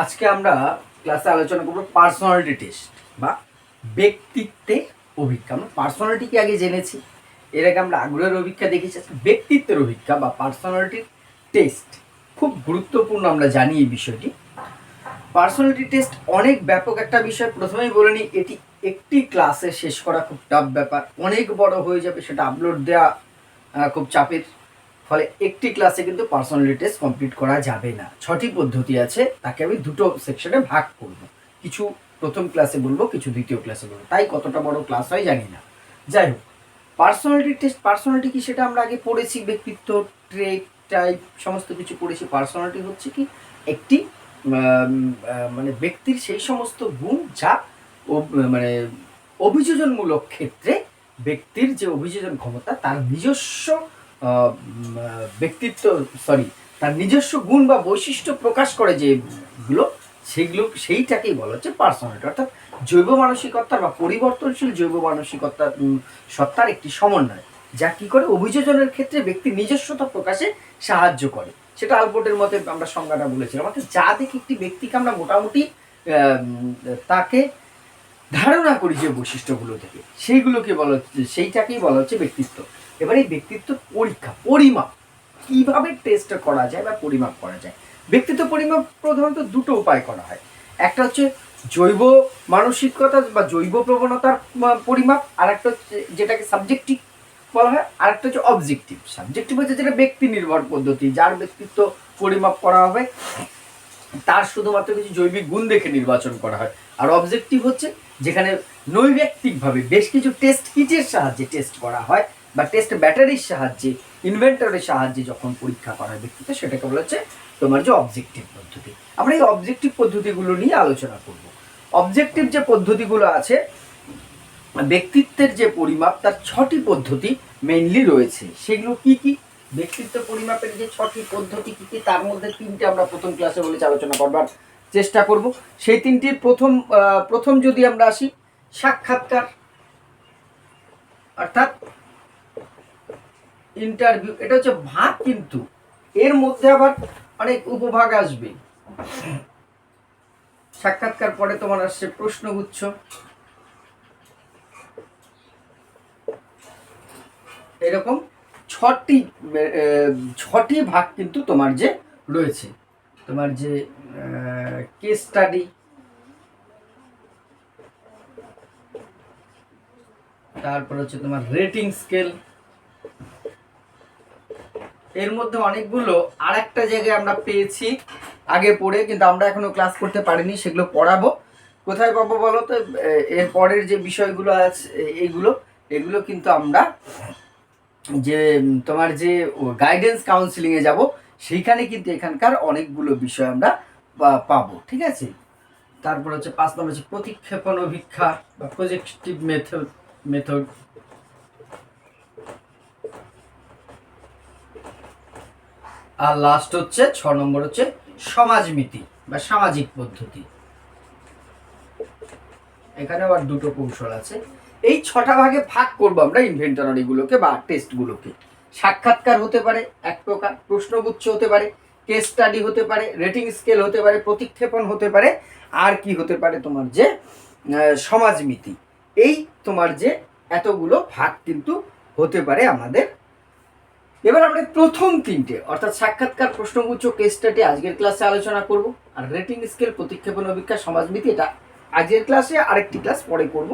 আজকে আমরা ক্লাসে আলোচনা করব পার্সোনালিটি টেস্ট বা ব্যক্তিত্বে অভিজ্ঞা আমরা পার্সোনালিটিকে আগে জেনেছি, এর আগে আমরা আগ্রহের অভিজ্ঞা দেখেছি। আজকে ব্যক্তিত্বের অভিজ্ঞা বা পার্সোনালিটির টেস্ট খুব গুরুত্বপূর্ণ আমরা জানি এই বিষয়টি। পার্সোনালিটি টেস্ট অনেক ব্যাপক একটা বিষয়, প্রথমেই বলে নিই, এটি একটি ক্লাসে শেষ করা খুব টাফ ব্যাপার। অনেক বড় হয়ে যাবে, সেটা আপলোড দেওয়া খুব চাপের। ফলে একটি ক্লাসে কিন্তু পার্সোনালিটি টেস্ট কমপ্লিট করা যাবে না। ছটি পদ্ধতি আছে, তাকে আমি দুটো সেকশনে ভাগ করব। কিছু প্রথম ক্লাসে বলব, কিছু দ্বিতীয় ক্লাসে বলব। তাই কতটা বড় ক্লাস হয় জানি না। যাই হোক পার্সোনালিটি টেস্ট পার্সোনালিটি কি সেটা আমরা আগে পড়েছি, ব্যক্তিত্ব ট্রেক টাইপ সমস্ত কিছু পড়েছি। পার্সোনালিটি হচ্ছে কি একটি মানে ব্যক্তির সেই সমস্ত গুণ যা মানে অভিযোজনমূলক ক্ষেত্রে ব্যক্তির যে অভিযোজন ক্ষমতা, তার নিজস্ব ব্যক্তিত্ব সরি তার নিজস্ব গুণ বা বৈশিষ্ট্য প্রকাশ করে যেগুলো সেগুলো সেইটাকেই বলা হচ্ছে পার্সোনালিটি অর্থাৎ জৈব মানসিকতার বা পরিবর্তনশীল জৈব মানসিকতার উম, সত্তার একটি সমন্বয় যা কি করে অভিযোজনের ক্ষেত্রে ব্যক্তির নিজস্বতা প্রকাশে সাহায্য করে। সেটা আলপোর্টের মতে আমরা সংজ্ঞাটা বলেছিলাম অর্থাৎ যা দেখে একটি ব্যক্তিকে আমরা মোটামুটি তাকে ধারণা করি যে বৈশিষ্ট্যগুলো থেকে সেইগুলোকে বলা হচ্ছে সেইটাকেই বলা হচ্ছে ব্যক্তিত্ব। এবার এই ব্যক্তিত্ব পরীক্ষা, পরিমাপ, কীভাবে টেস্ট করা যায় বা পরিমাপ করা যায়? ব্যক্তিত্ব পরিমাপ প্রধানত দুটো উপায় করা হয়। একটা হচ্ছে জৈব মানসিকতা বা জৈব প্রবণতার পরিমাপ, আর একটা হচ্ছে যেটাকে সাবজেক্টিভ বলা হয়, আর একটা হচ্ছে অবজেক্টিভ সাবজেক্টিভ হচ্ছে যেটা ব্যক্তি নির্ভর পদ্ধতি, যার ব্যক্তিত্ব পরিমাপ করা হবে, তার শুধুমাত্র কিছু জৈবিক গুণ দেখে নির্বাচন করা হয়। আর অবজেক্টিভ হচ্ছে যেখানে নৈব্যক্তিকভাবে বেশ কিছু টেস্ট কিটের সাহায্যে টেস্ট করা হয় বা টেস্ট ব্যাটারির সাহায্যে ইনভেন্টরের সাহায্যে যখন পরীক্ষা করা ব্যক্তিত্ব সেটাকে বলা হচ্ছে তোমার যে অবজেক্টিভ পদ্ধতি। আমরা এই অবজেক্টিভ পদ্ধতিগুলো নিয়ে আলোচনা করব। অবজেক্টিভ যে পদ্ধতিগুলো আছে, ব্যক্তিত্বের যে পরিমাপ, তার ছটি পদ্ধতি মেইনলি রয়েছে। সেগুলো কি কি? ব্যক্তিত্ব পরিমাপের যে ছটি পদ্ধতি কী কী, তার মধ্যে তিনটে আমরা প্রথম ক্লাসে বলেছি, আলোচনা করবার চেষ্টা করব। সেই তিনটির প্রথম প্রথম যদি আমরা আসি, সাক্ষাৎকার, অর্থাৎ ইন্টারভিউ এটা হচ্ছে ভাগ কিন্তু। এর মধ্যে আবার অনেক উপভাগ আসবে। সাক্ষাৎকার পরে তোমার আসছে প্রশ্নগুচ্ছ। এরকম ছটি ছটি ভাগ কিন্তু তোমার যে রয়েছে। তোমার যে কেস স্টাডি তারপর হচ্ছে তোমার রেটিং স্কেল এর মধ্যে অনেকগুলো আর একটা জায়গায় আমরা পেয়েছি। আগে পড়ে, কিন্তু আমরা এখনও ক্লাস করতে পারিনি, সেগুলো পড়াবো। কোথায় পাবো বলো তো? এর পরের যে বিষয়গুলো আছে এইগুলো এগুলো কিন্তু আমরা যে, তোমার যে গাইডেন্স কাউন্সিলিং এ যাব, সেইখানে কিন্তু এখানকার অনেকগুলো বিষয় আমরা পাবো, ঠিক আছে? তারপর হচ্ছে পাঁচ নম্বর হচ্ছে প্রতিক্ষেপণ অভিক্ষা বা প্রজেক্টিভ মেথড মেথড আর লাস্ট হচ্ছে, ছ নম্বর হচ্ছে সমাজমিতি বা সামাজিক পদ্ধতি। এখানে আবার দুটো কৌশল আছে। এই ছটা ভাগে ভাগ করব আমরা ইনভেন্টনারিগুলোকে বা টেস্টগুলোকে সাক্ষাৎকার হতে পারে এক প্রকার, প্রশ্নগুচ্ছ হতে পারে কেস স্টাডি হতে পারে রেটিং স্কেল হতে পারে, প্রতিক্ষেপণ হতে পারে, আর কি হতে পারে তোমার যে সমাজমিতি এই তোমার যে এতগুলো ভাগ কিন্তু হতে পারে আমাদের এবার আমরা প্রথম তিনটে, অর্থাৎ সাক্ষাৎকার, প্রশ্নগুচ্ছ কেস স্টাডি আজকের ক্লাসে আলোচনা করব। আর রেটিং স্কেল প্রতিক্ষেপণ অভিজ্ঞা সমাজমিতি এটা আজকের ক্লাসে আরেকটি ক্লাস পরে করব।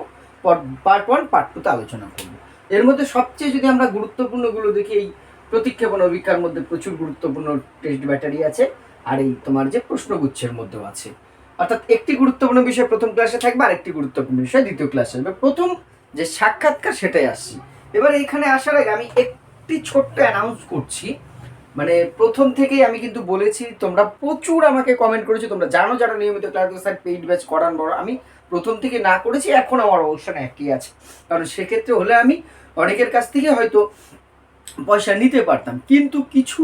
পার্ট ওয়ান পার্ট টুতে আলোচনা করব। এর মধ্যে সবচেয়ে যদি আমরা গুরুত্বপূর্ণগুলো দেখি, এই প্রতিক্ষেপণ অভিজ্ঞার মধ্যে প্রচুর গুরুত্বপূর্ণ টেস্ট ব্যাটারি আছে, আর এই তোমার যে প্রশ্নগুচ্ছের মধ্যেও আছে। অর্থাৎ একটি গুরুত্বপূর্ণ বিষয় প্রথম ক্লাসে থাকবে আর একটি গুরুত্বপূর্ণ বিষয় দ্বিতীয় ক্লাসে আসবে প্রথম যে সাক্ষাৎকার, সেটাই আসছি। এবার এখানে আসার আগে আমি একটি ছোট্ট অ্যানাউন্স করছি। মানে প্রথম থেকেই আমি কিন্তু বলেছি, তোমরা প্রচুর আমাকে কমেন্ট করেছ, তোমরা জানো যারা নিয়মিত ক্লাস স্যার পেইড ব্যাচ করান, বড়, আমি প্রথম থেকে না করেছি, এখন আমার অবস্থান একই আছে। কারণ সেক্ষেত্রে হলে আমি অনেকের কাছ থেকে হয়তো পয়সা নিতে পারতাম, কিন্তু কিছু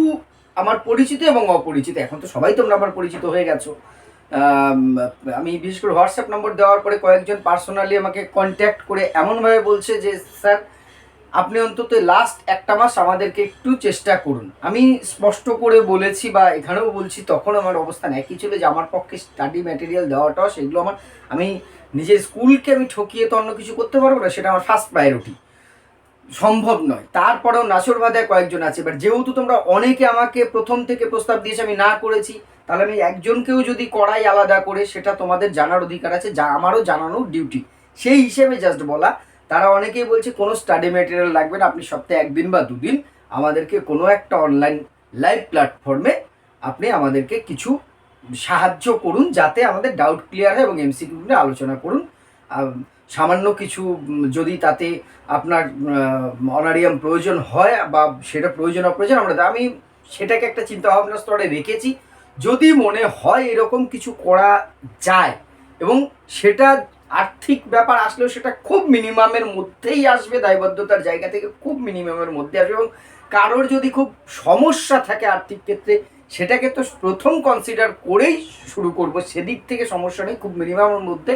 আমার পরিচিত এবং অপরিচিত, এখন তো সবাই তোমরা আমার পরিচিত হয়ে গেছো। আমি বিশেষ করে হোয়াটসঅ্যাপ নম্বর দেওয়ার পরে কয়েকজন পার্সোনালি আমাকে কন্ট্যাক্ট করে এমনভাবে বলছে যে স্যার আপনি অন্তত লাস্ট একটা মাস আমাদেরকে একটু চেষ্টা করুন। আমি স্পষ্ট করে বলেছি বা এখানেও বলছি, তখন আমার অবস্থান একই ছিল যে আমার পক্ষে স্টাডি ম্যাটেরিয়াল দেওয়াটাও সেগুলো আমার, আমি নিজের স্কুলকে আমি ঠকিয়ে তো অন্য কিছু করতে পারব না, সেটা আমার ফার্স্ট প্রায়োরিটি সম্ভব নয়। তারপরেও নাচর বাধায় কয়েকজন আছে এবার যেহেতু তোমরা অনেকে আমাকে প্রথম থেকে প্রস্তাব দিয়েছে, আমি না করেছি, তাহলে আমি একজনকেও যদি করাই আলাদা করে, সেটা তোমাদের জানার অধিকার আছে, যা আমারও জানানোর ডিউটি সেই হিসেবে জাস্ট বলা তারা অনেকেই বলছে, কোনো স্টাডি ম্যাটেরিয়াল লাগবে না, আপনি সপ্তাহে একদিন বা দুদিন আমাদেরকে কোনো একটা অনলাইন লাইভ প্ল্যাটফর্মে আপনি আমাদেরকে কিছু সাহায্য করুন, যাতে আমাদের ডাউট ক্লিয়ার হয় এবং এমসিকিউ নিয়ে আলোচনা করুন। সামান্য কিছু যদি তাতে আপনার অনারিয়াম প্রয়োজন হয় বা সেটা প্রয়োজন অপ্রয়োজন, আমরা আমি সেটাকে একটা চিন্তা ভাবনা স্তরে রেখেছি। যদি মনে হয় এরকম কিছু করা যায় এবং সেটা আর্থিক ব্যাপার আসলেও সেটা খুব মিনিমামের মধ্যেই আসবে, দায়বদ্ধতার জায়গা থেকে খুব মিনিমামের মধ্যে আসবে এবং কারোর যদি খুব সমস্যা থাকে আর্থিক ক্ষেত্রে, সেটাকে তো প্রথম কনসিডার করেই শুরু করব। সেদিক থেকে সমস্যা নেই, খুব মিনিমামের মধ্যে।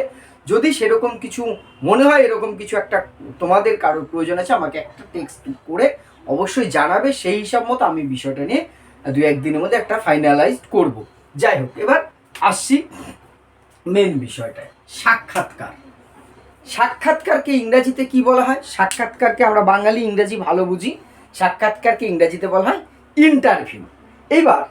যদি সেরকম কিছু মনে হয়, এরকম কিছু একটা তোমাদের কারোর প্রয়োজন আছে, আমাকে একটা টেক্সট করে অবশ্যই জানাবে, সেই হিসাব মতো আমি বিষয়টা নিয়ে দু একদিনের মধ্যে একটা ফাইনালাইজ করব। যাই হোক, এবার আসছি মেন বিষয়টায় সাক্ষাৎকার। সাক্ষাৎকারকে ইংরাজিতে কি বলা হয়? সাক্ষাৎকারকে আমরা বাঙালি ইংরাজি ভালো বুঝি, সাক্ষাৎকারকে ইংরাজিতে বলা হয় ইন্টারভিউ এবার,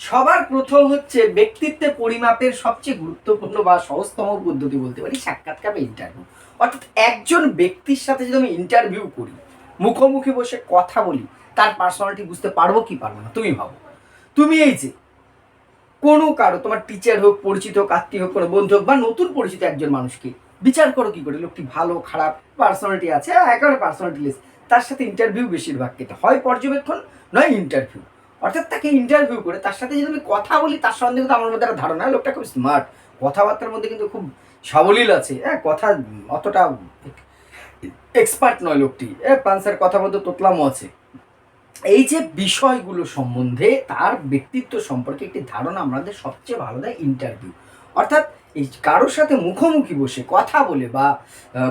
সবার প্রথম হচ্ছে ব্যক্তিত্বে পরিমাপের সবচেয়ে গুরুত্বপূর্ণ বা সহজতম পদ্ধতি বলতে পারি সাক্ষাৎকার বা ইন্টারভিউ অর্থাৎ একজন ব্যক্তির সাথে যদি আমি ইন্টারভিউ করি, মুখোমুখি বসে কথা বলি, তার পার্সোনালিটি বুঝতে পারব কি পারব না? তুমি ভাবো। তুমি এই যে কোনো কারও তোমার টিচার হোক পরিচিত হোক আত্মীয় হোক কোনো বন্ধু হোক বা নতুন পরিচিত একজন মানুষকে বিচার করো কি করে? লোকটি ভালো খারাপ পার্সোনালিটি আছে হ্যাঁ, একেবারে পার্সোনালিটি লেস তার সাথে ইন্টারভিউ বেশিরভাগ ক্ষেত্রে হয় পর্যবেক্ষণ নয় ইন্টারভিউ অর্থাৎ তাকে ইন্টারভিউ করে তার সাথে যদি আমি কথা বলি তার সন্দেহ কিন্তু আমার মধ্যে একটা ধারণা লোকটা খুব স্মার্ট কথাবার্তার মধ্যে কিন্তু খুব সাবলীল আছে হ্যাঁ কথা অতটা এক্সপার্ট নয় লোকটি হ্যাঁ পান্সার কথা বলতে তোতলামও আছে। এই যে বিষয়গুলো সম্বন্ধে তার ব্যক্তিত্ব সম্পর্কে একটি ধারণা আমাদের সবচেয়ে ভালো দেয় ইন্টারভিউ অর্থাৎ এই কারোর সাথে মুখোমুখি বসে কথা বলে বা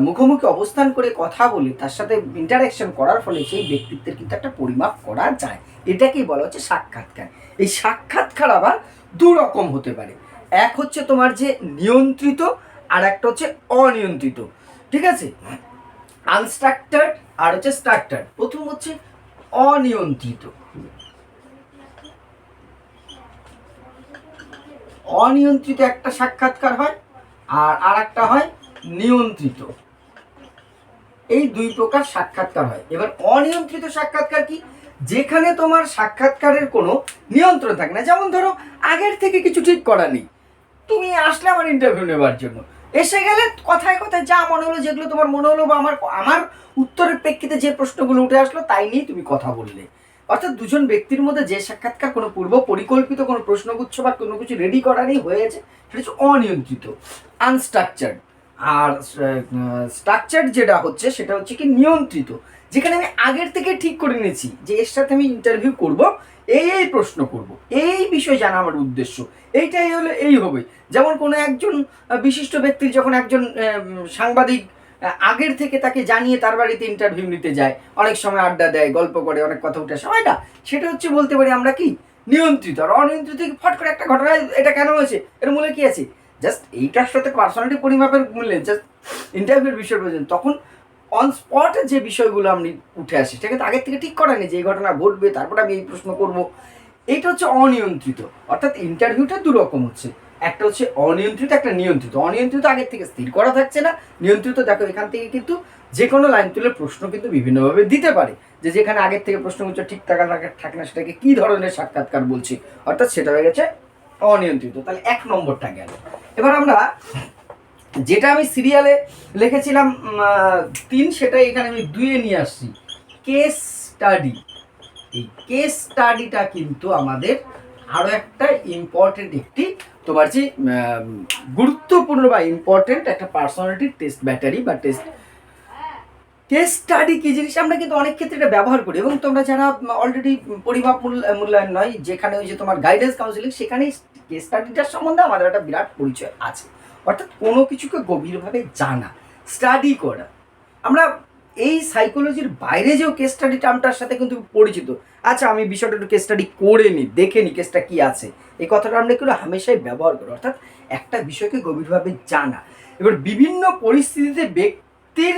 মুখোমুখি অবস্থান করে কথা বলে তার সাথে ইন্টারাকশন করার ফলে সেই ব্যক্তিত্বের কিন্তু একটা পরিমাপ করা যায়। এটাকেই বলা হচ্ছে সাক্ষাৎকার। এই সাক্ষাৎকার আবার দু রকম হতে পারে। এক হচ্ছে তোমার যে নিয়ন্ত্রিত, আর একটা হচ্ছে অনিয়ন্ত্রিত। ঠিক আছে? আনস্ট্রাক্টার্ড আর হচ্ছে স্ট্রাক্টার্ড প্রথম হচ্ছে অনিয়ন্ত্রিত। অনিয়ন্ত্রিত একটা সাক্ষাৎকার হয় আর আর একটা হয় নিয়ন্ত্রিত। এই দুই প্রকার সাক্ষাৎকার হয়। এবার অনিয়ন্ত্রিত সাক্ষাৎকার কি? যেখানে তোমার সাক্ষাৎকারের কোনো নিয়ন্ত্রণ থাকে না। যেমন ধরো, আগের থেকে কিছু ঠিক করা নেই। তুমি আসলে আমার ইন্টারভিউ নেবার জন্য। এসে গেলে কথায় কথায় যা মনে হলো, যেগুলো তোমার মনে হলো বা আমার আমার উত্তরের প্রেক্ষিতে যে প্রশ্নগুলো উঠে আসলো, তাই নিয়ে তুমি কথা বললে। অর্থাৎ দুজন ব্যক্তির মধ্যে যে সাক্ষাৎকার, কোনো পূর্ব পরিকল্পিত কোনো প্রশ্নগুচ্ছ বা কোনো কিছু রেডি করা নেই হয়েছে, সেটা হচ্ছে অনিয়ন্ত্রিত আনস্ট্রাকচার্ড আর স্ট্রাকচার্ড যেটা হচ্ছে, সেটা হচ্ছে কি নিয়ন্ত্রিত। যেখানে আমি আগের থেকে ঠিক করে নিয়েছি যে এর সাথে আমি ইন্টারভিউ করব, এই এই প্রশ্ন করব, এই বিষয় জানা আমার উদ্দেশ্য এইটাই হলো, এই হবে যেমন কোনো একজন বিশিষ্ট ব্যক্তির যখন একজন সাংবাদিক আগের থেকে তাকে জানিয়ে তার বাড়িতে ইন্টারভিউ নিতে যায়, অনেক সময় আড্ডা দেয়, গল্প করে, অনেক কথা উঠে হয় না, সেটা হচ্ছে বলতে পারি আমরা কি, নিয়ন্ত্রিত আর অনিয়ন্ত্রিত ফট করে একটা ঘটনা, এটা কেন হয়েছে, এর মূলে কি আছে? জাস্ট এইটার সাথে পার্সোনালিটি পরিমাপের মূল্যে জাস্ট ইন্টারভিউর বিষয় প্রয়োজন তখন অন স্পটে যে বিষয়গুলো আমি উঠে আসি, সেটা কিন্তু আগের থেকে ঠিক করা নেই যে এই ঘটনা ঘটবে, তারপরে আমি এই প্রশ্ন করব এইটা হচ্ছে অনিয়ন্ত্রিত। অর্থাৎ ইন্টারভিউটা দু রকম হচ্ছে। একটা হচ্ছে অনিয়ন্ত্রিত, একটা নিয়ন্ত্রিত। অনিয়ন্ত্রিত আগের থেকে স্থির করা থাকছে না। নিয়ন্ত্রিত দেখো, এখান থেকে কিন্তু যে কোনো লাইন তুলে প্রশ্ন কিন্তু বিভিন্নভাবে দিতে পারে। যে যেখানে আগের থেকে প্রশ্নগুচ্ছ ঠিক থাকা থাকে না, সেটাকে কী ধরনের সাক্ষাৎকার বলছি? অর্থাৎ সেটা হয়ে গেছে অনিয়ন্ত্রিত। তাহলে এক নম্বরটা গেল। এবার আমরা যেটা আমি সিরিয়ালে লিখেছিলাম তিন সেটা এখানে আমি দুয়ে নিয়ে আসছি। কেস স্টাডি এই কেস স্টাডিটা কিন্তু আমাদের আরও একটা ইম্পর্টেন্ট একটি তোমার যে গুরুত্বপূর্ণ বা ইম্পর্টেন্ট একটা পার্সোনালিটি টেস্ট ব্যাটারি বা টেস্ট কেস স্টাডি কি জিনিস? আমরা কিন্তু অনেক ক্ষেত্রে এটা ব্যবহার করি এবং তোমরা যারা অলরেডি পরিমাপ মূল্য- মূল্যায়ন নয়, যেখানে ওই যে তোমার গাইডেন্স কাউন্সিলিং সেখানেই কেস স্টাডিটার সম্বন্ধে আমাদের একটা বিরাট পরিচয় আছে। অর্থাৎ কোনো কিছুকে গভীরভাবে জানা স্টাডি করা। আমরা এই সাইকোলজির বাইরে যেও কেস স্টাডি টার্মটার সাথে কিন্তু পরিচিত। আচ্ছা আমি বিষয়টা একটু কেস স্টাডি করে নিই দেখে নিই কেসটা কী আছে। এই কথাটা আমরা কিন্তু হামেশাই ব্যবহার করি, অর্থাৎ একটা বিষয়কে গভীরভাবে জানা। এবার বিভিন্ন পরিস্থিতিতে ব্যক্তির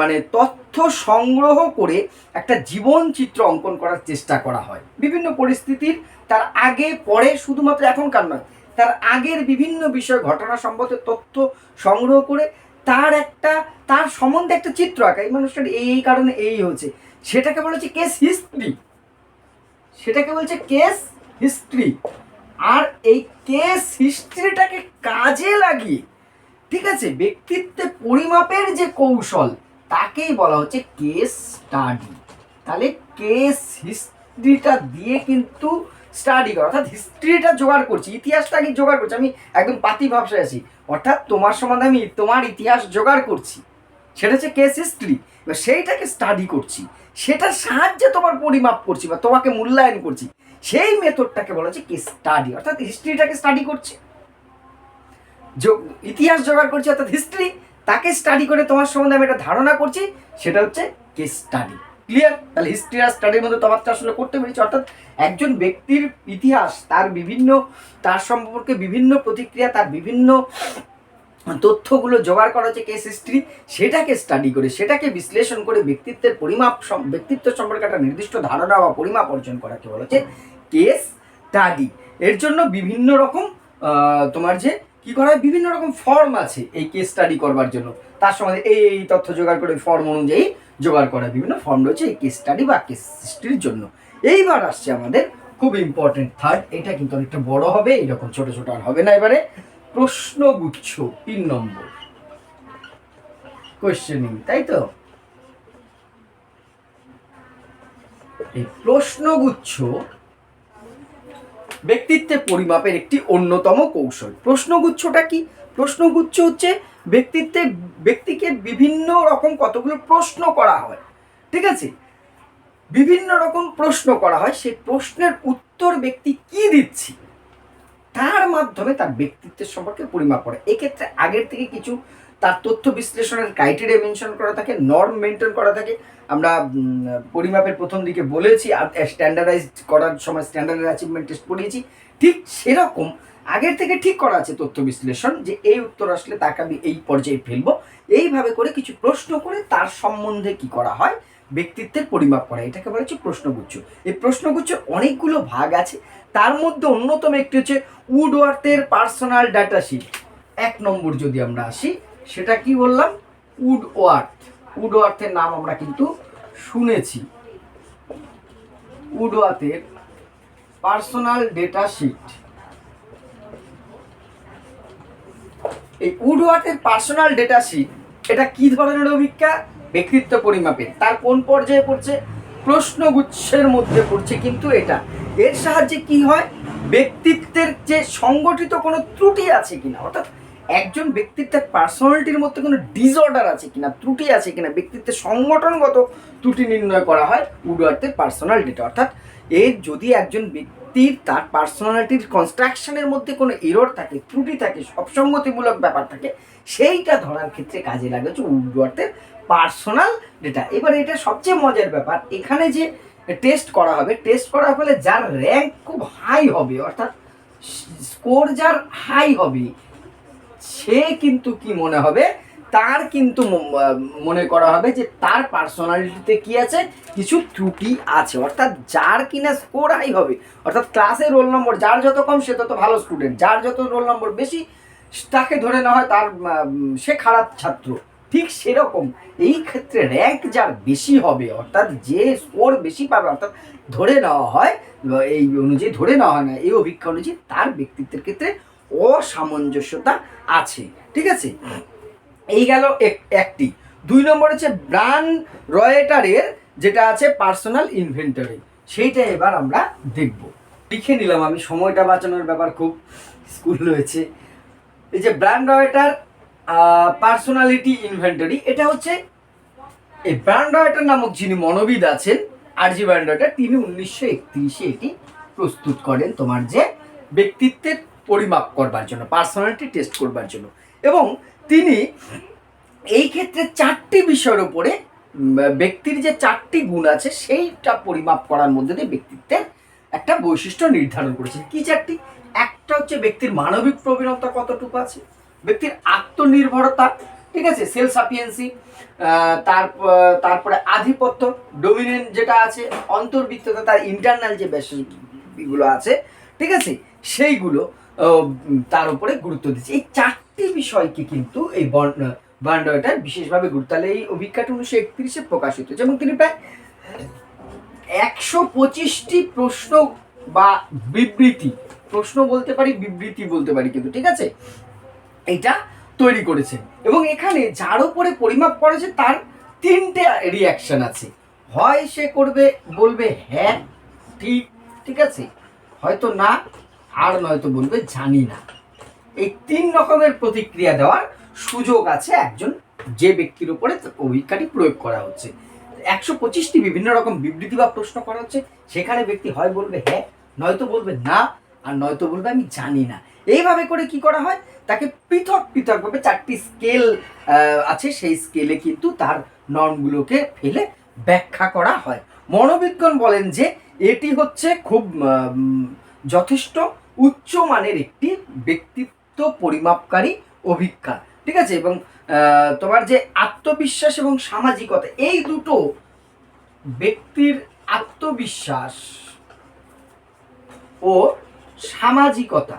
মানে তথ্য সংগ্রহ করে একটা জীবন চিত্র অঙ্কন করার চেষ্টা করা হয়। বিভিন্ন পরিস্থিতির, তার আগে, পরে শুধুমাত্র এখনকার নয়, তার আগের বিভিন্ন বিষয়, ঘটনা সম্বন্ধে তথ্য সংগ্রহ করে তার একটা, তার সম্বন্ধে একটা চিত্র আঁকা। এই মানুষটার এই কারণে এই হচ্ছে সেটাকে বলা হচ্ছে কেস হিস্ট্রি সেটাকে বলছে কেস হিস্ট্রি আর এই কেস হিস্ট্রিটাকে কাজে লাগিয়ে, ঠিক আছে, ব্যক্তিত্বে পরিমাপের যে কৌশল, তাকেই বলা হচ্ছে কেস স্টাডি তাহলে কেস হিস্ট্রিটা দিয়ে কিন্তু স্টাডি করা, অর্থাৎ হিস্ট্রিটা জোগাড় করছি, ইতিহাসটা আগে জোগাড় করছি, আমি একদম পাতি ভাবসায় আছি। অর্থাৎ তোমার সম্বন্ধে আমি তোমার ইতিহাস জোগাড় করছি। সেটা হচ্ছে কেস হিস্ট্রি এবার সেইটাকে স্টাডি করছি। সেটার সাহায্যে তোমার পরিমাপ করছি বা তোমাকে মূল্যায়ন করছি। সেই মেথডটাকে বলা হচ্ছে কেস স্টাডি অর্থাৎ হিস্ট্রিটাকে স্টাডি করছি। ইতিহাস জোগাড় করছি, অর্থাৎ হিস্ট্রি তাকে স্টাডি করে তোমার সম্বন্ধে আমি একটা ধারণা করছি, সেটা হচ্ছে কেস স্টাডি ক্লিয়ার তাহলে হিস্ট্রি আর স্টাডির মধ্যে তফাৎটা আসলে করতে পেরেছি। অর্থাৎ একজন ব্যক্তির ইতিহাস, তার বিভিন্ন, তার সম্পর্কে বিভিন্ন প্রতিক্রিয়া, তার বিভিন্ন তথ্যগুলো জোগাড় করা হচ্ছে কেস হিস্ট্রি সেটাকে স্টাডি করে, সেটাকে বিশ্লেষণ করে ব্যক্তিত্বের পরিমাপ ব্যক্তিত্ব সম্পর্কে একটা নির্দিষ্ট ধারণা বা পরিমাপ অর্জন করাকে বলা হচ্ছে কেস স্টাডি এর জন্য বিভিন্ন রকম তোমার যে কি করা হয়? বিভিন্ন রকম ফর্ম আছে এই কেস স্টাডি করবার জন্য। তার সঙ্গে এই এই তথ্য জোগাড় করে ফর্ম অনুযায়ী জোগাড় করা বিভিন্ন ফর্ম রয়েছে এই কেস স্টাডি বা কেস হিস্ট্রির জন্য। এইবার আসছে আমাদের খুব ইম্পর্টেন্ট থার্ড এটা কিন্তু অনেকটা বড় হবে, এরকম ছোট ছোট আর হবে না এবারে। প্রশ্নগুচ্ছ, তিন নম্বর। কোয়েশ্চেনিং তাই তো? এই প্রশ্নগুচ্ছ ব্যক্তিত্বের পরিমাপের একটি অন্যতম কৌশল। প্রশ্নগুচ্ছটা কি? প্রশ্নগুচ্ছ হচ্ছে ব্যক্তিত্বে, ব্যক্তিকে বিভিন্ন রকম কতগুলো প্রশ্ন করা হয়। ঠিক আছে? বিভিন্ন রকম প্রশ্ন করা হয়, সেই প্রশ্নের উত্তর ব্যক্তি কি দিচ্ছি? তার মাধ্যমে তার ব্যক্তিত্বের সম্পর্কে পরিমাপ করে। এক্ষেত্রে আগের থেকে কিছু তার তথ্য বিশ্লেষণের ক্রাইটেরিয়া মেনশন করা থাকে নর্ম মেনটেন করা থাকে। আমরা পরিমাপের প্রথম দিকে বলেছি, আর স্ট্যান্ডার্ডাইজ করার সময় স্ট্যান্ডার্ড অ্যাচিভমেন্ট টেস্ট পড়িয়েছি। ঠিক সেরকম আগের থেকে ঠিক করা আছে তথ্য বিশ্লেষণ, যে এই উত্তর আসলে তাকে আমি এই পর্যায়ে ফেলব। এইভাবে করে কিছু প্রশ্ন করে তার সম্বন্ধে কি করা হয়, ব্যক্তিত্বের পরিমাপ করা, এটাকে বলা হচ্ছে প্রশ্নগুচ্ছ। এই প্রশ্নগুচ্ছের অনেকগুলো ভাগ আছে। তার মধ্যে অন্যতম একটি হচ্ছে উডওয়ার্থের পার্সোনাল ডাটা শিট এক নম্বর যদি আমরা আসি সেটা কি বললাম? উড ওয়ার্থ উড ওয়ার্থের নাম আমরা কিন্তু শুনেছি। উড ওয়ার্থের পার্সোনাল ডেটা শিট। এই উড ওয়ার্থের পার্সোনাল ডেটা শিট, এটা কি ধরনের অভিজ্ঞা? ব্যক্তিত্ব পরিমাপের। তার কোন পর্যায়ে পড়ছে? প্রশ্নগুচ্ছের মধ্যে পড়ছে কিন্তু এটা। এর সাহায্যে কি হয়? ব্যক্তিত্বের যে সংগঠিত কোনো ত্রুটি আছে কিনা, অর্থাৎ একজন ব্যক্তিত্বের পার্সোনালিটির মধ্যে কোনো ডিসঅর্ডার আছে কিনা, ত্রুটি আছে কিনা, ব্যক্তিত্বের সংগঠনগত ত্রুটি নির্ণয় করা হয় উডওয়ার্থের পার্সোনাল ডেটা অর্থাৎ এর যদি একজন ব্যক্তির তার পার্সোনালিটির কনস্ট্রাকশনের মধ্যে কোনো এরর থাকে, ত্রুটি থাকে অপসঙ্গতিমূলক ব্যাপার থাকে, সেইটা ধরার ক্ষেত্রে কাজে লাগে হচ্ছে উডওয়ার্থের পার্সোনাল ডেটা এবার এটা সবচেয়ে মজার ব্যাপার, এখানে যে টেস্ট করা হবে টেস্ট করার ফলে যার র্যাঙ্ক খুব হাই হবে, অর্থাৎ স্কোর যার হাই হবে সে কিন্তু কি মনে হবে? তার কিন্তু মনে করা হবে যে তার পার্সোনালিটিতে কি আছে? কিছু ত্রুটি আছে। অর্থাৎ যার কিনা স্কোর হাই হবে। অর্থাৎ ক্লাসে রোল নম্বর যার যত কম, সে তত ভালো স্টুডেন্ট যার যত রোল নম্বর বেশি, তাকে ধরে নেওয়া হয় তার সে খারাপ ছাত্র। ঠিক সেরকম। এই ক্ষেত্রে র্যাঙ্ক যার বেশি হবে, অর্থাৎ যে স্কোর বেশি পাবে, অর্থাৎ ধরে নেওয়া হয় এই অনুযায়ী ধরে নেওয়া হয় না, এই অভিজ্ঞা অনুযায়ী তার ব্যক্তিত্বের ক্ষেত্রে অসামঞ্জস্যতা আছে, ঠিক আছে? এই গেল এক- একটি। দুই নম্বর হচ্ছে ব্রান্ড রয়েটারের যেটা আছে পার্সোনাল ইনভেন্টরি, সেইটা এবার আমরা দেখব। লিখে নিলাম আমি, সময়টা বাঁচানোর ব্যাপার খুব স্কুল রয়েছে। এই যে ব্র্যান্ড রয়েটার পার্সোনালিটি ইনভেন্টরি, এটা হচ্ছে এই ব্র্যান্ড রয়েটার নামক যিনি মনোবিদ আছেন, আরজি ব্র্যান্ড রয়েটার, তিনি উনিশশো একত্রিশে এটি প্রস্তুত করেন। তোমার যে ব্যক্তিত্বের পরিমাপ করবার জন্য পার্সোনালিটি টেস্ট করবার জন্য। এবং তিনি এই ক্ষেত্রে চারটি বিষয়ের উপরে ব্যক্তির যে চারটি গুণ আছে, সেইটা পরিমাপ করার মধ্যে দিয়ে ব্যক্তিত্বের একটা বৈশিষ্ট্য নির্ধারণ করেছে কি চারটি? একটা হচ্ছে ব্যক্তির মানবিক প্রবণতা কতটুকু আছে, ব্যক্তির আত্মনির্ভরতা, ঠিক আছে সেলফ সাপিয়েন্সি তার, তারপরে আধিপত্য ডোমিনেন্ট যেটা আছে, অন্তর্বৃত্ততা, তার ইন্টারনাল যে বিষয়গুলো আছে, ঠিক আছে, সেইগুলো তার উপরে গুরুত্ব দিচ্ছে। এই চারটি বিষয়কে কিন্তু এই বান্ডয়টা বিশেষভাবে গুরুত্ব তাহলে এই অভিজ্ঞাটা উনিশশো একত্রিশে প্রকাশিত এবং তিনি প্রায় একশো পঁচিশটি প্রশ্ন বা বিবৃতি, প্রশ্ন বলতে পারি, বিবৃতি বলতে পারি কিন্তু, ঠিক আছে? এটা তৈরি করেছেন এবং এখানে যার উপরে পরিমাপ করেছে তার তিনটে রিয়াকশন আছে। হয় সে করবে, বলবে হ্যাঁ ঠিক ঠিক আছে? হয়তো না আর নয়তো বলবে জানি না। এই তিন রকমের প্রতিক্রিয়া দেওয়ার সুযোগ আছে একজন যে ব্যক্তির উপরে অভিজ্ঞাটি প্রয়োগ করা হচ্ছে। একশো পঁচিশটি বিভিন্ন রকম বিবৃতি বা প্রশ্ন করা হচ্ছে, সেখানে ব্যক্তি হয় বলবে হ্যাঁ নয়তো বলবে না, আর নয়তো বলবে আমি জানি না। এইভাবে করে কি করা হয়? তাকে পৃথক পৃথকভাবে চারটি স্কেল আছে, সেই স্কেলে কিন্তু তার নর্মগুলোকে ফেলে ব্যাখ্যা করা হয়। মনোবিজ্ঞান বলেন যে এটি হচ্ছে খুব যথেষ্ট উচ্চমানের একটি ব্যক্তিত্ব পরিমাপকারী অভিজ্ঞা ঠিক আছে? এবং তোমার যে আত্মবিশ্বাস এবং সামাজিকতা, এই দুটো ব্যক্তির আত্মবিশ্বাস ও সামাজিকতা,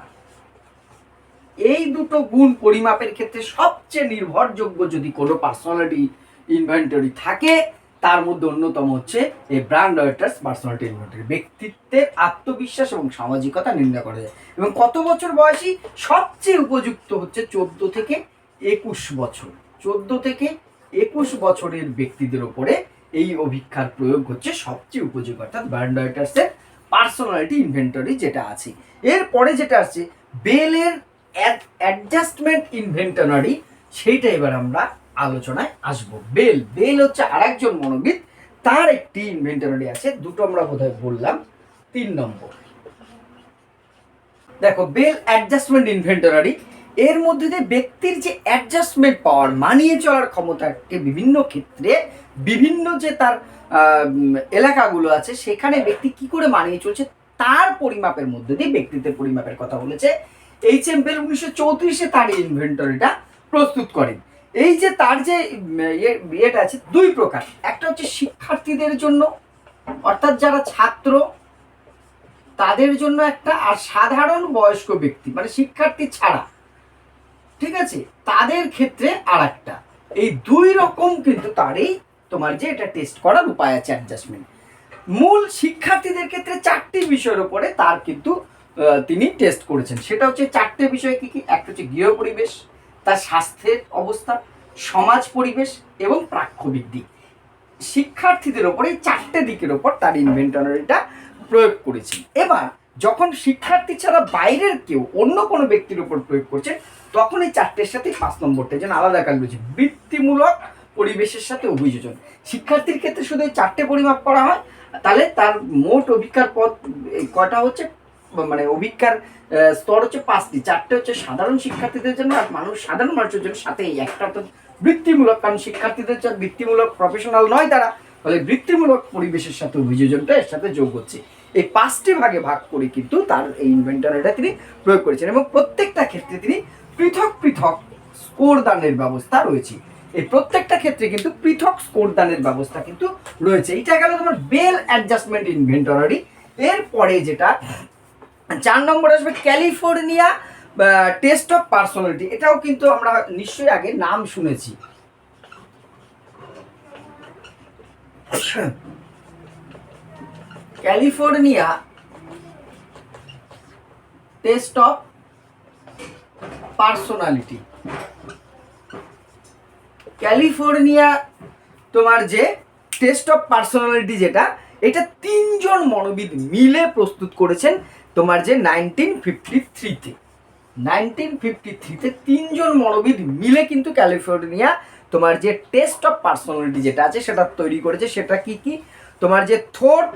এই দুটো গুণ পরিমাপের ক্ষেত্রে সবচেয়ে নির্ভরযোগ্য যদি কোনো পার্সোনালিটি ইনভেন্টরি থাকে তার মধ্যে অন্যতম হচ্ছে এই ব্র্যান্ড রয়টার্স পার্সোনালিটি ইনভেন্টরি ব্যক্তিত্বের আত্মবিশ্বাস এবং সামাজিকতা নির্ণয় করা যায়। এবং কত বছর বয়সী? সবচেয়ে উপযুক্ত হচ্ছে চোদ্দ থেকে একুশ বছর। চোদ্দ থেকে একুশ বছরের ব্যক্তিদের উপরে এই অভিক্ষার প্রয়োগ হচ্ছে সবচেয়ে উপযোগী। অর্থাৎ ব্র্যান্ড রয়টার্সের পার্সোনালিটি ইনভেন্টরি যেটা আছে। এরপরে যেটা আছে, বেলের অ্যাডজাস্টমেন্ট ইনভেন্টনারি সেইটা এবার আমরা আলোচনায় আসব। বেল বেল হচ্ছে আরেকজন মনোবিদ, তার একটি ইনভেন্টনারি আছে, দুটো আমরা বোধহয় বললাম, তিন নম্বর। দেখো, বেল অ্যাডজাস্টমেন্ট ইনভেন্টনারি এর মধ্যে দিয়ে ব্যক্তির যে অ্যাডজাস্টমেন্ট পাওয়ার মানিয়ে চলার ক্ষমতাকে বিভিন্ন ক্ষেত্রে, বিভিন্ন যে তার এলাকাগুলো আছে, সেখানে ব্যক্তি কি করে মানিয়ে চলছে, তার পরিমাপের মধ্যে দিয়ে ব্যক্তিত্বের পরিমাপের কথা বলেছে। এইচ এম বেল উনিশশো চৌত্রিশে তার ইনভেন্টরিটা প্রস্তুত করেন। এই যে তার যে ইয়ে- ইয়েটা আছে, দুই প্রকার। একটা হচ্ছে শিক্ষার্থীদের জন্য, অর্থাৎ যারা ছাত্র, তাদের জন্য একটা, আর সাধারণ বয়স্ক ব্যক্তি মানে শিক্ষার্থী ছাড়া। ঠিক আছে? তাদের ক্ষেত্রে আর একটা এই দুই রকম কিন্তু তারই তোমার যে, এটা টেস্ট করার উপায় আছে অ্যাডজাস্টমেন্ট মূল শিক্ষার্থীদের ক্ষেত্রে চারটি বিষয়ের উপরে তার কিন্তু তিনি টেস্ট করেছেন। সেটা হচ্ছে চারটে বিষয় কি কি? একটা হচ্ছে গৃহ পরিবেশ তার স্বাস্থ্যের অবস্থা, সমাজ পরিবেশ এবং প্রাক্ষবিক দিক শিক্ষার্থীদের ওপর এই চারটে দিকের ওপর তার ইনভেন্টনারিটা প্রয়োগ করেছেন। এবার যখন শিক্ষার্থী ছাড়া বাইরের কেউ অন্য কোনো ব্যক্তির উপর প্রয়োগ করছে, তখন এই চারটের সাথে পাঁচ নম্বরটা যেন আলাদা কাজ রয়েছে বৃত্তিমূলক পরিবেশের সাথে অভিযোজন। শিক্ষার্থীর ক্ষেত্রে শুধু এই চারটে পরিমাপ করা হয়, তাহলে তার মোট অভিজ্ঞার পথ কটা হচ্ছে মানে অভিজ্ঞার স্তর হচ্ছে পাঁচটি। চারটে হচ্ছে সাধারণ শিক্ষার্থীদের জন্য আর মানুষ, সাধারণ মানুষের জন্য সাথে এই একটা অর্থাৎ বৃত্তিমূলক, কারণ শিক্ষার্থীদের যা বৃত্তিমূলক প্রফেশনাল নয় তারা। ফলে বৃত্তিমূলক পরিবেশের সাথে অভিযোজনটা এর সাথে যোগ হচ্ছে। এই পাঁচটি ভাগে ভাগ করে কিন্তু তার এই ইনভেন্টরিটা তিনি প্রয়োগ করেছেন এবং প্রত্যেকটা ক্ষেত্রে তিনি পৃথক পৃথক স্কোর দানের ব্যবস্থা রয়েছে। এই প্রত্যেকটা ক্ষেত্রে কিন্তু পৃথক স্কোর দানের ব্যবস্থা কিন্তু রয়েছে। এটা গেল তোমার বেল অ্যাডজাস্টমেন্ট ইনভেন্টরি এরপরে যেটা চার নম্বর আসবে ক্যালিফোর্নিয়া টেস্ট অফ পার্সোনালিটি। এটাও কিন্তু আমরা নিশ্চয়ই আগে নাম শুনেছি। California, test of personality. California তোমার যে, টেস্ট অফ পার্সোনালিটি যেটা, এটা তিনজন মনোবিদ মিলে প্রস্তুত করেছেন। তোমার যে নাইনটিন ফিফটি থ্রিতে, নাইনটিন ফিফটি থ্রিতে তিনজন মনোবিদ মিলে কিন্তু ক্যালিফোর্নিয়া তোমার যে টেস্ট অফ পার্সোনালিটি যেটা আছে সেটা তৈরি করেছে, সেটা কি কি? তোমার যে থোট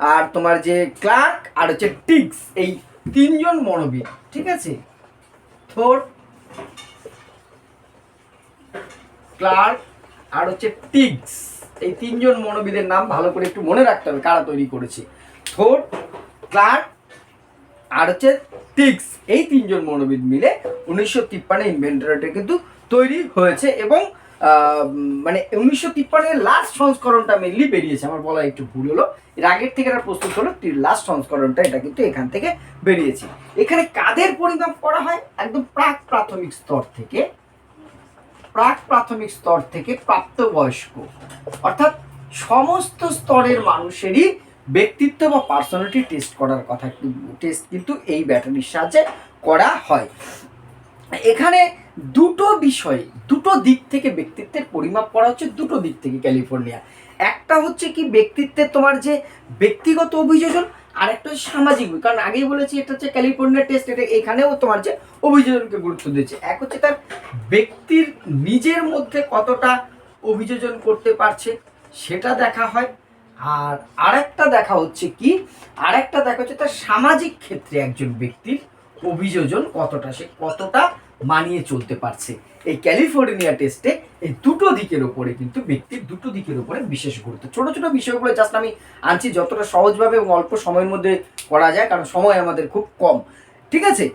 আর তোমার যে ক্লার্ক আর হচ্ছে টিক্স এই তিনজন মনোবিদ, ঠিক আছে? থোট, ক্লার্ক আর হচ্ছে টিগস, এই তিনজন মনোবিদের নাম ভালো করে একটু মনে রাখতে হবে কারা তৈরি করেছে। থোট, ক্লার্ক আর হচ্ছে টিক্স। এই তিনজন মনোবিদ মিলে উনিশশো তিপ্পান্ন ইনভেন্টরটা কিন্তু তৈরি হয়েছে এবং মানে উনিশশো তিপ্পান্নের লাস্ট সংস্করণটা মেনলি বেরিয়েছে, আমার বলা একটু ভুল হলো। এর আগের থেকে এটা প্রস্তুত হলো লাস্ট সংস্করণটা, এটা কিন্তু এখান থেকে বেরিয়েছে। এখানে কাদের পরিমাপ করা হয়? একদম প্রাক প্রাথমিক স্তর থেকে, প্রাক প্রাথমিক স্তর থেকে প্রাপ্তবয়স্ক, অর্থাৎ সমস্ত স্তরের মানুষেরই ব্যক্তিত্ব বা পার্সোনালিটি টেস্ট করার কথা টেস্ট কিন্তু এই ব্যাটারির সাহায্যে করা হয়। এখানে দুটো বিষয়, দুটো দিক থেকে ব্যক্তিত্বের পরিমাপ করা হচ্ছে, দুটো দিক থেকে ক্যালিফোর্নিয়া। একটা হচ্ছে কি ব্যক্তিত্বের তোমার যে ব্যক্তিগত অভিযোজন আর একটা হচ্ছে সামাজিক কারণ আগেই বলেছি, এটা হচ্ছে ক্যালিফোর্নিয়া টেস্ট এটা এখানেও তোমার যে অভিযোজনকে গুরুত্ব দিয়েছে। এক হচ্ছে তার ব্যক্তির নিজের মধ্যে কতটা অভিযোজন করতে পারছে, সেটা দেখা হয়। আর আরেকটা দেখা হচ্ছে কি? আরেকটা দেখা হচ্ছে তার সামাজিক ক্ষেত্রে একজন ব্যক্তির অভিযোজন কতটা, সে কতটা মানিয়ে চলতে পারছে। এই ক্যালিফোর্নিয়া টেস্টে এই দুটো দিকের ওপরে কিন্তু ব্যক্তির দুটো দিকের ওপরে বিশেষ গুরুত্ব। ছোট ছোট বিষয়গুলো জাস্ট আমি আনছি, যতটা সহজভাবে এবং অল্প সময়ের মধ্যে করা যায়, কারণ সময় আমাদের খুব কম। ঠিক আছে?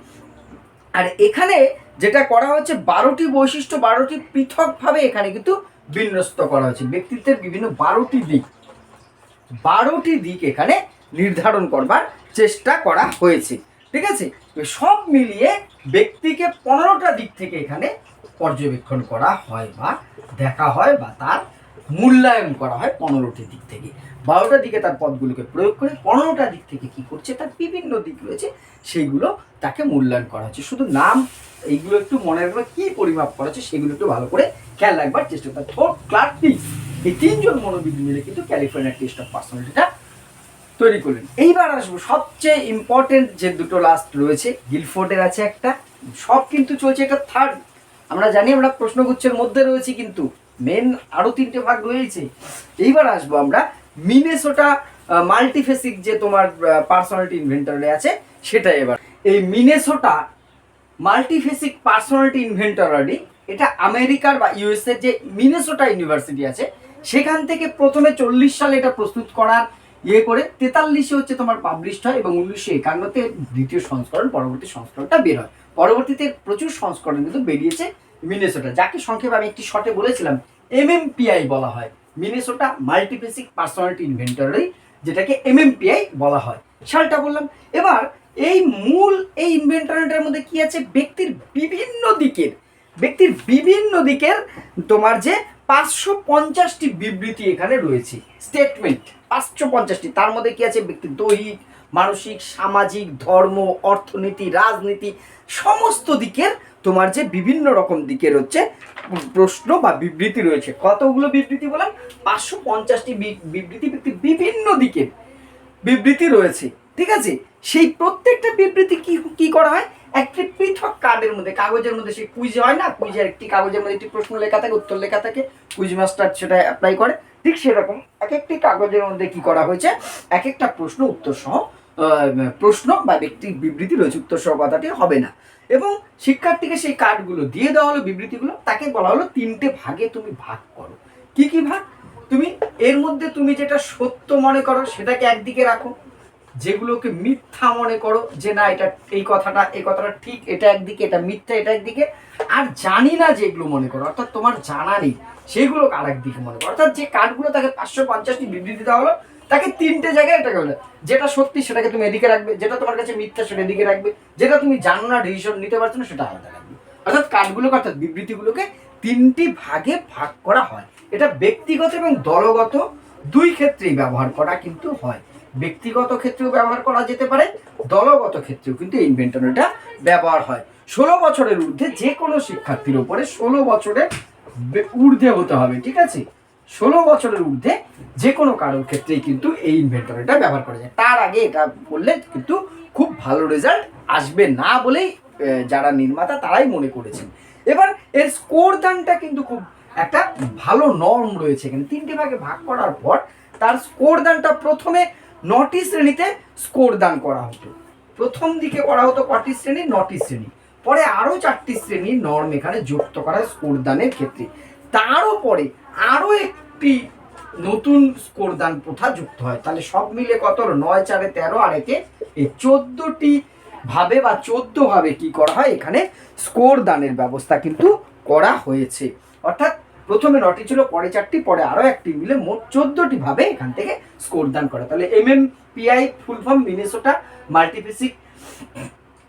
আর এখানে যেটা করা হচ্ছে, বারোটি বৈশিষ্ট্য, বারোটি পৃথকভাবে এখানে কিন্তু বিন্যস্ত করা হয়েছে। ব্যক্তিত্বের বিভিন্ন বারোটি দিক। বারোটি দিক এখানে নির্ধারণ করবার চেষ্টা করা হয়েছে, ঠিক আছে? সব মিলিয়ে ব্যক্তিকে পনেরোটা দিক থেকে এখানে পর্যবেক্ষণ করা হয় বা দেখা হয় বা তার মূল্যায়ন করা হয় পনেরোটি দিক থেকে। বারোটা দিকে তার পদগুলোকে প্রয়োগ করে পনেরোটা দিক থেকে কি করছে? তার বিভিন্ন দিক রয়েছে, সেইগুলো তাকে মূল্যায়ন করা হচ্ছে। শুধু নাম, এইগুলো একটু মনে রাখবে, কি পরিমাপ করা হচ্ছে, সেগুলো একটু ভালো করে খেয়াল রাখবার চেষ্টা করতে থোর ক্লার্ক টিক্স এই তিনজন মনোবিদ মিলে কিন্তু ক্যালিফোর্নিয়া টেস্ট অফ পার্সোনালিটিটা তৈরি করলেন। এইবার আসব সবচেয়ে ইম্পর্টেন্ট যে দুটো লাস্ট রয়েছে, গিলফোর্ডের আছে একটা, সব কিন্তু চলছে এটা থার্ড আমরা জানি আমরা প্রশ্নগুচ্ছের মধ্যে রয়েছি কিন্তু মেন আরও তিনটে ভাগ রয়েছে। এইবার আসব আমরা মিনেসোটা মাল্টিফেসিক যে তোমার পার্সোনালিটি ইনভেন্টরে আছে, সেটা এবার। এই মিনেসোটা মাল্টিফেসিক পার্সোনালিটি ইনভেন্টরি এটা আমেরিকার বা ইউএসএর যে মিনেসোটা ইউনিভার্সিটি আছে সেখান থেকে প্রথমে চল্লিশ সালে এটা প্রস্তুত করার ইয়ে করে তেতাল্লিশে হচ্ছে তোমার পাবলিশড হয় এবং উনিশশো একান্নতে দ্বিতীয় সংস্করণ, পরবর্তী সংস্করণটা বের হয়। পরবর্তীতে প্রচুর সংস্করণ কিন্তু বেরিয়েছে মিনেসোটা। যাকে সংক্ষেপে আমি একটি শটে বলেছিলাম এমএমপিআই বলা হয়। মিনেসোটা মাল্টিফেসিক পার্সোনালিটি ইনভেন্টরি যেটাকে এমএমপিআই বলা হয়। সালটা বললাম, এবার এই মূল এই ইনভেন্টরিটার মধ্যে কি আছে? ব্যক্তির বিভিন্ন দিকের, ব্যক্তির বিভিন্ন দিকের তোমার যে পাঁচশো পঞ্চাশটি বিবৃতি এখানে রয়েছে। স্টেটমেন্ট পাঁচশো পঞ্চাশটি। তার মধ্যে কি আছে? ব্যক্তির দৈহিক, মানসিক, সামাজিক, ধর্ম, অর্থনীতি, রাজনীতি, সমস্ত দিকের তোমার যে বিভিন্ন রকম দিকের হচ্ছে প্রশ্ন বা বিবৃতি রয়েছে। কতগুলো বিবৃতি বললাম পাঁচশো পঞ্চাশটি বিবৃতি ব্যক্তির বিভিন্ন দিকের বিবৃতি রয়েছে। ঠিক আছে? সেই প্রত্যেকটা বিবৃতি কি কি করা হয়? একটি পৃথক কার্ডের মধ্যে, কাগজের মধ্যে সেই কুইজ হয় না? কুইজের একটি কাগজের মধ্যে একটি প্রশ্ন লেখা থাকে, উত্তর লেখা থাকে, কুইজ মাস্টার সেটা অ্যাপ্লাই করে। ঠিক সেরকম এক একটি কাগজের মধ্যে কি করা হয়েছে? এক একটা প্রশ্ন উত্তর সহ প্রশ্ন বা ব্যক্তির বিবৃতি রয়েছে উত্তর সহ কথাটি হবে না। এবং শিক্ষার্থীকে সেই কার্ডগুলো দিয়ে দেওয়া হলো, বিবৃতিগুলো, তাকে বলা হলো তিনটে ভাগে তুমি ভাগ করো। কি কি ভাগ? তুমি এর মধ্যে তুমি যেটা সত্য মনে করো, সেটাকে একদিকে রাখো। যেগুলোকে মিথ্যা মনে করো যে না, এটা এই কথাটা এই কথাটা ঠিক, এটা একদিকে, এটা মিথ্যা, এটা একদিকে, আর জানি না যেগুলো মনে করো, অর্থাৎ তোমার জানা নেই সেগুলো আর একদিকে মনে করো। অর্থাৎ যে কার্ডগুলো তাকে পাঁচশো পঞ্চাশটি বিবৃতি দেওয়া হলো, তাকে তিনটে জায়গায় এটা হলো। যেটা সত্যি সেটাকে তুমি এদিকে রাখবে, যেটা তোমার কাছে মিথ্যা সেটা এদিকে রাখবে, যেটা তুমি জানো না ডিসিশন নিতে পারছ না, সেটা আলাদা রাখবে। অর্থাৎ কার্ডগুলোকে, অর্থাৎ বিবৃতিগুলোকে তিনটি ভাগে ভাগ করা হয়। এটা ব্যক্তিগত এবং দলগত দুই ক্ষেত্রেই ব্যবহার করা কিন্তু হয়। ব্যক্তিগত ক্ষেত্রেও ব্যবহার করা যেতে পারে, দলগত ক্ষেত্রেও কিন্তু এই ইনভেন্টরটা ব্যবহার হয়। ষোলো বছরের ঊর্ধ্বে যে কোনো শিক্ষার্থীর উপরে ষোলো বছরের ঊর্ধ্বে হতে হবে, ঠিক আছে? ষোলো বছরের ঊর্ধ্বে যে কোনো কারোর ক্ষেত্রেই কিন্তু এই ইনভেন্টরটা ব্যবহার করা যায়। তার আগে এটা করলে কিন্তু খুব ভালো রেজাল্ট আসবে না বলেই যারা নির্মাতা তারাই মনে করেছেন। এবার এর স্কোর দানটা কিন্তু খুব একটা ভালো নর্ম রয়েছে এখানে। তিনটে ভাগে ভাগ করার পর তার স্কোর দানটা প্রথমে নটি শ্রেণীতে স্কোর দান করা হতো। প্রথম দিকে করা হতো কটি শ্রেণি? নটি শ্রেণি। পরে আরও চারটি শ্রেণি নর্ম এখানে যুক্ত করা স্কোর দানের ক্ষেত্রে। তারও পরে আরও একটি নতুন স্কোর দান প্রথা যুক্ত হয়। তাহলে সব মিলে কত নয়, চারে তেরো, আর একে এই চোদ্দটি ভাবে বা চোদ্দ ভাবে কি করা হয়? এখানে স্কোর দানের ব্যবস্থা কিন্তু করা হয়েছে। অর্থাৎ প্রথমে নটি ছিল, পরে চারটি, পরে আরও একটি মিলে মোট চোদ্দটি ভাবে এখান থেকে স্কোর দান করা। তাহলে M M P I full form Minnesota multiphasic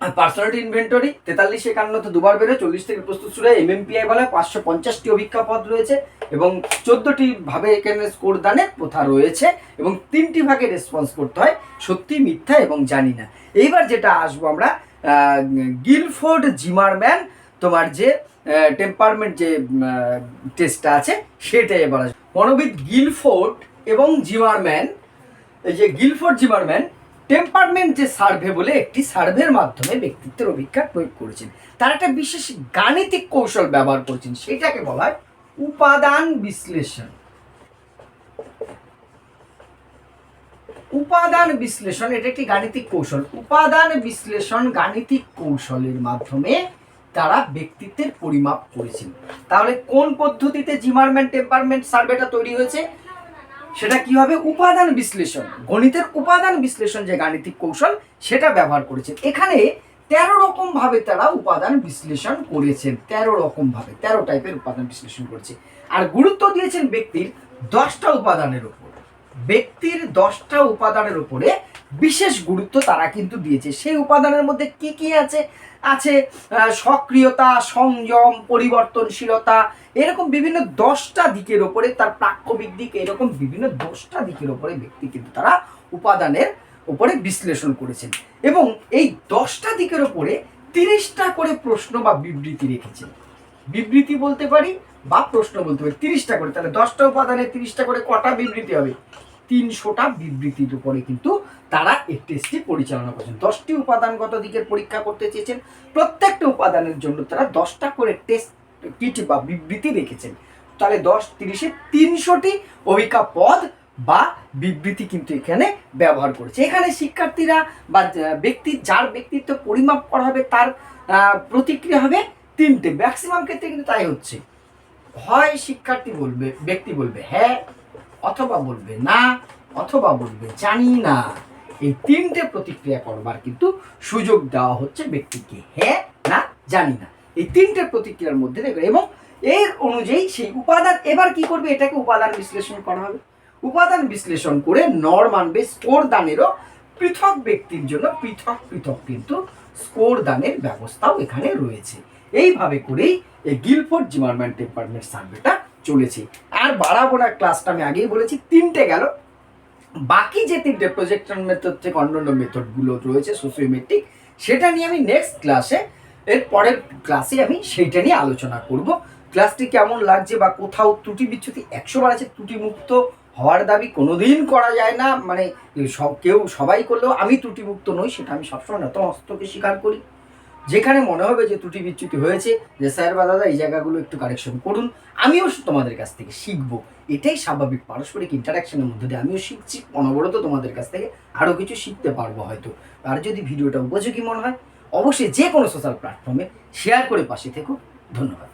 personality inventory তেতাল্লিশ একান্নতে দুবার বেড়ে চল্লিশ থেকে প্রস্তুত শুরু এমএমপিআই বলা হয় পাঁচশো পঞ্চাশটি অভিজ্ঞা পদ রয়েছে এবং চোদ্দটি ভাবে এখানে স্কোর দানের প্রথা রয়েছে এবং তিনটি ভাগে রেসপন্স করতে হয়, সত্যি, মিথ্যা এবং জানি না। এইবার যেটা আসব আমরা গিলফোর্ড জিমারম্যান, তোমার যে টেম্পারমেন্ট যে টেস্টটা আছে, সেটাই এবার আসবে। মনোবিদ গিলফোর্ড এবং জিমারম্যান, এই যে গিলফোর্ড, জিমারম্যান টেম্পারমেন্ট যে সার্ভে বলে একটি সার্ভের মাধ্যমে ব্যক্তিত্বের অভিজ্ঞতা প্রয়োগ করেছেন। তার একটা বিশেষ গাণিতিক কৌশল ব্যবহার করেছেন, সেটাকে বলা হয় উপাদান বিশ্লেষণ। উপাদান বিশ্লেষণ, এটা একটি গাণিতিক কৌশল। উপাদান বিশ্লেষণ গাণিতিক কৌশলের মাধ্যমে তারা ব্যক্তিত্বের পরিমাপ করেছেন তাহলে কোন পদ্ধতিতে জিমারম্যান টেম্পারমেন্ট সার্ভেটা তৈরি হয়েছে? সেটা কি হবে উপাদান বিশ্লেষণ। গণিতের উপাদান বিশ্লেষণ যে গাণিতিক কৌশল, সেটা ব্যবহার করেছেন এখানে তেরো রকম ভাবে তারা উপাদান বিশ্লেষণ করেছেন। তেরো রকম ভাবে তেরো টাইপের উপাদান বিশ্লেষণ করেছে। আর গুরুত্ব দিয়েছেন ব্যক্তির দশটা উপাদানের উপর। ব্যক্তির দশটা উপাদানের উপরে বিশেষ গুরুত্ব তারা কিন্তু দিয়েছে। সেই উপাদানের মধ্যে কি কি আছে? আছে সক্রিয়তা, সংযম, পরিবর্তনশীলতা, এরকম বিভিন্ন দশটা দিকের ওপরে, তার প্রাক্যবিক দিক, এরকম বিভিন্ন দশটা দিকের ওপরে ব্যক্তি কিন্তু তারা উপাদানের উপরে বিশ্লেষণ করেছেন। এবং এই দশটা দিকের ওপরে তিরিশটা করে প্রশ্ন বা বিবৃতি রেখেছেন। বিবৃতি বলতে পারি বা প্রশ্ন বলতে পারি, তিরিশটা করে, তাহলে দশটা উপাদানে তিরিশটা করে কটা বিবৃতি হবে? তিনশোটা বিবৃতির উপরে কিন্তু তারা এই টেস্টটি পরিচালনা করছেন। দশটি উপাদানগত দিকের পরীক্ষা করতে চেয়েছেন। প্রত্যেকটা উপাদানের জন্য তারা দশটা করে টেস্ট, কিট বা বিবৃতি রেখেছেন। তাহলে দশ, তিরিশে তিনশোটি অভিকা পদ বা বিবৃতি কিন্তু এখানে ব্যবহার করেছে। এখানে শিক্ষার্থীরা বা ব্যক্তি, যার ব্যক্তিত্ব পরিমাপ করা হবে তার প্রতিক্রিয়া হবে তিনটে। ম্যাক্সিমাম ক্ষেত্রে কিন্তু তাই হচ্ছে। হয় শিক্ষার্থী বলবে, ব্যক্তি বলবে হ্যাঁ অথবা বলবে না, অথবা বলবে জানি না। এই তিনটে প্রতিক্রিয়া করবার কিন্তু সুযোগ দেওয়া হচ্ছে ব্যক্তিকে। হ্যাঁ না, জানি না। এই তিনটে প্রতিক্রিয়ার মধ্যে দেখবে এবং এর অনুযায়ী সেই উপাদান এবার কি করবে? এটাকে উপাদান বিশ্লেষণ করা হবে। উপাদান বিশ্লেষণ করে নর মানবে স্কোর দানেরও পৃথক ব্যক্তির জন্য পৃথক পৃথক কিন্তু স্কোর দানের ব্যবস্থাও এখানে রয়েছে। এইভাবে করেই এই গিলফোর্ড জিমারম্যান টেম্পারমেন্ট সার্ভেটা চলেছে। আর বাড়াবো না ক্লাসটা আমি আগেই বলেছি, তিনটে গেল। বাকি যে তিনটে প্রজেক্টর মেথড থেকে অন্যান্য মেথডগুলো রয়েছে সোসিওমেট্রিক সেটা নিয়ে আমি নেক্সট ক্লাসে এর পরের ক্লাসে আমি সেইটা নিয়ে আলোচনা করব। ক্লাসটি কেমন লাগছে বা কোথাও ত্রুটি বিচ্যুতি, একশো বার আছে, ত্রুটিমুক্ত হওয়ার দাবি কোনোদিন করা যায় না। মানে সব কেউ সবাই করলেও আমি ত্রুটিমুক্ত নই, সেটা আমি সবসময় নতমস্তকে স্বীকার করি। যেখানে মনে হবে যে ত্রুটি বিচ্যুতি হয়েছে, যে স্যার বা দাদা এই জায়গাগুলো একটু কারেকশন করুন। আমিও তোমাদের কাছ থেকে শিখব। এটাই স্বাভাবিক পারস্পরিক ইন্টারাকশনের মধ্যে দিয়ে আমিও শিখছি, অনবরত তোমাদের কাছ থেকে আরও কিছু শিখতে পারব হয়তো। আর যদি ভিডিওটা উপযোগী মনে হয়, অবশ্যই যে কোনো সোশ্যাল প্ল্যাটফর্মে শেয়ার করে পাশে থেকো। ধন্যবাদ।